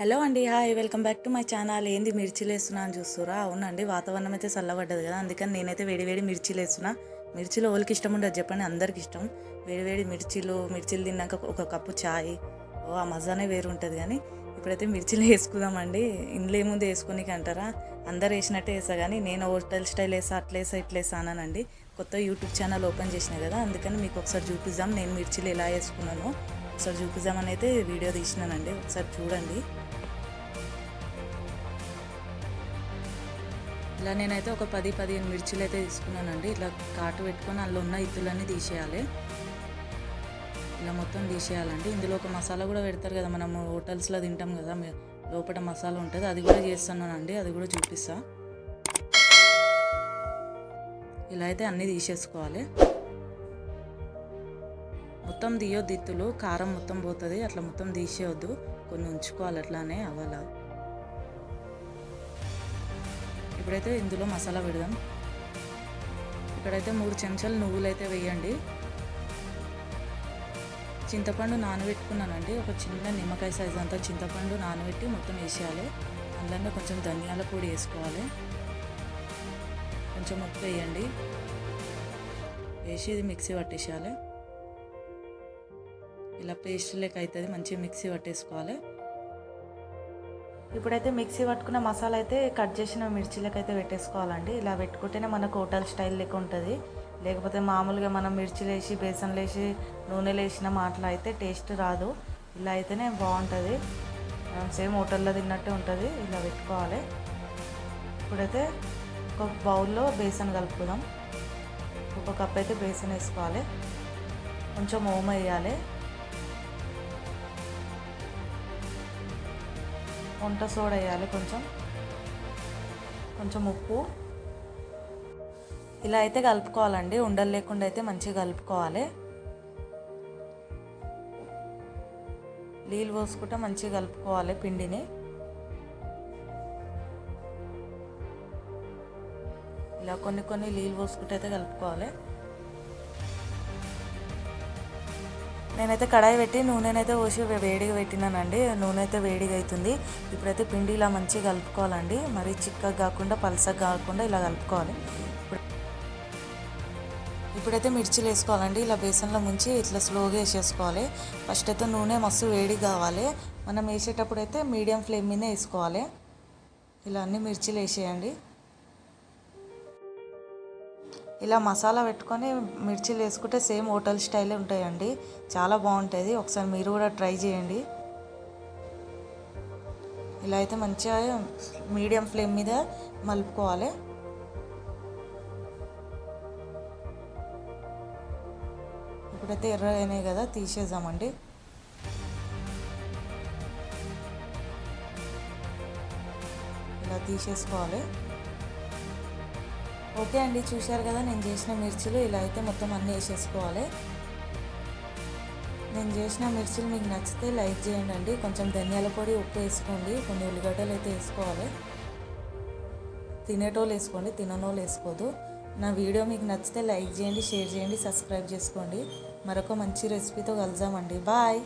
Hello అండి hi welcome back to my channel. ఏంది మిర్చిలు వేస్తున్నా అని చూస్తురా అవునండి వాతావరణం అయితే చల్లబడ్డది కదా అందుకని నేనైతే వేడి వేడి మిర్చిలు వేస్తున్నా మిర్చిలో ఓళ్ళకి ఇష్టం ఉండదు చెప్పండి అందరికి ఇష్టం. వేడి వేడి మిర్చిలు మిర్చిలు తిన్నాక ఒక కప్పు చాయ్. ఓ ఆ మజానే వేరు ఉంటుంది కానీ ఇప్పుడైతే మిర్చిలు వేసుకుందామండి. ఇంట్లో ఏముంది వేసుకోనికి అంటారా? అందరు వేసినట్టే వేసా కానీ నేను హోటల్ స్టైల్ వేసా అట్లేసా వేసా ఇట్లా కొత్త యూట్యూబ్ ఛానల్ ఓపెన్ చేసిన కదా అందుకని మీకు ఒకసారి చూపిద్దాం. నేను మిర్చిలు ఎలా వేసుకున్నాను ఒకసారి చూపిద్దామని అయితే వీడియో తీసినానండి. ఒకసారి చూడండి. ఇలా నేనైతే ఒక పది పదిహేను మిర్చిలు అయితే తీసుకున్నానండి. ఇట్లా కాటు పెట్టుకొని అందులో ఉన్న ఇత్తులన్నీ తీసేయాలి. ఇలా మొత్తం తీసేయాలండి. ఇందులో ఒక మసాలా కూడా పెడతారు కదా మనం హోటల్స్లో తింటాం కదా లోపల మసాలా ఉంటుంది. అది కూడా చేస్తున్నానండి. అది కూడా చూపిస్తా. ఇలా అయితే అన్నీ తీసేసుకోవాలి. మొత్తం తీయొద్దు ఇత్తులు. కారం మొత్తం పోతుంది. అట్లా మొత్తం తీసేయొద్దు. కొన్ని ఉంచుకోవాలి అట్లానే అవ్వాల. ఇప్పుడైతే ఇందులో మసాలా పెడదాం. ఇక్కడైతే మూడు చెంచాలు నువ్వులు అయితే వేయండి. చింతపండు నానబెట్టుకున్నానండి. ఒక చిన్న నిమ్మకాయ సైజ్ అంతా చింతపండు నానబెట్టి మొత్తం వేసేయాలి. అందులో కొంచెం ధనియాల పొడి వేసుకోవాలి. కొంచెం ఉప్పు వేయండి. వేసి ఇది మిక్సీ పట్టేసేయాలి. ఇలా పేస్ట్ లెక్క అవుతుంది. మంచిగా మిక్సీ పట్టేసుకోవాలి. ఇప్పుడైతే మిక్సీ పట్టుకున్న మసాలా అయితే కట్ చేసిన మిర్చిలకు అయితే పెట్టేసుకోవాలండి. ఇలా పెట్టుకుంటేనే మనకు హోటల్ స్టైల్ లెక్క ఉంటుంది. లేకపోతే మామూలుగా మనం మిర్చిలు వేసి బేసన్లు వేసి నూనెలు వేసిన మాటలు అయితే టేస్ట్ రాదు. ఇలా అయితేనే బాగుంటుంది. సేమ్ హోటల్లో తిన్నట్టే ఉంటుంది. ఇలా పెట్టుకోవాలి. ఇప్పుడైతే ఒక బౌల్లో బేసన్ కలుపుకుందాం. ఒక కప్ అయితే బేసన్ వేసుకోవాలి. కొంచెం ఓమ వేయాలి. వంట సోడా వేయాలి కొంచెం. కొంచెం ఉప్పు. ఇలా అయితే కలుపుకోవాలండి. ఉండలు లేకుండా అయితే మంచిగా కలుపుకోవాలి. నీళ్ళు పోసుకుంటే మంచిగా కలుపుకోవాలి పిండిని. ఇలా కొన్ని కొన్ని నీళ్ళు పోసుకుంటే అయితే కలుపుకోవాలి. నేనైతే కడాయి పెట్టి నూనెనైతే పోసి వేడిగా పెట్టినానండి. నూనె అయితే వేడిగా అవుతుంది ఇప్పుడైతే పిండి ఇలా మంచిగా కలుపుకోవాలండి. మరి చిక్కగా కాకుండా పలసగా కాకుండా ఇలా కలుపుకోవాలి. ఇప్పుడైతే మిర్చిలు వేసుకోవాలండి. ఇలా బేసన్లో ముంచి ఇట్లా స్లోగా వేసేసుకోవాలి. ఫస్ట్ అయితే నూనె మస్తు వేడి కావాలి. మనం వేసేటప్పుడు అయితే మీడియం ఫ్లేమ్ మీద వేసుకోవాలి. ఇలా అన్ని మిర్చిలు వేసేయండి. ఇలా మసాలా పెట్టుకొని మిర్చిలు వేసుకుంటే సేమ్ హోటల్ స్టైలే ఉంటాయండి. చాలా బాగుంటుంది ఒకసారి మీరు కూడా ట్రై చేయండి. ఇలా అయితే మంచిగా మీడియం ఫ్లేమ్ మీద మలుపుకోవాలి. ఇప్పుడైతే ఎర్ర అయినాయి కదా తీసేద్దామండి. ఇలా తీసేసుకోవాలి. ఓకే అండి చూశారు కదా నేను చేసిన మిర్చిలు. ఇలా అయితే మొత్తం అన్నీ వేసేసుకోవాలి. నేను చేసిన మిర్చిలు మీకు నచ్చితే లైక్ చేయండి అండి. కొంచెం ధనియాల పొడి ఉప్పు వేసుకోండి. కొన్ని ఉల్లిగడ్డలు అయితే వేసుకోవాలి. తినేటోళ్ళు వేసుకోండి తిననోళ్ళు వేసుకోదు. నా వీడియో మీకు నచ్చితే లైక్ చేయండి షేర్ చేయండి సబ్స్క్రైబ్ చేసుకోండి. మరొక మంచి రెసిపీతో కలుద్దామండి. బాయ్!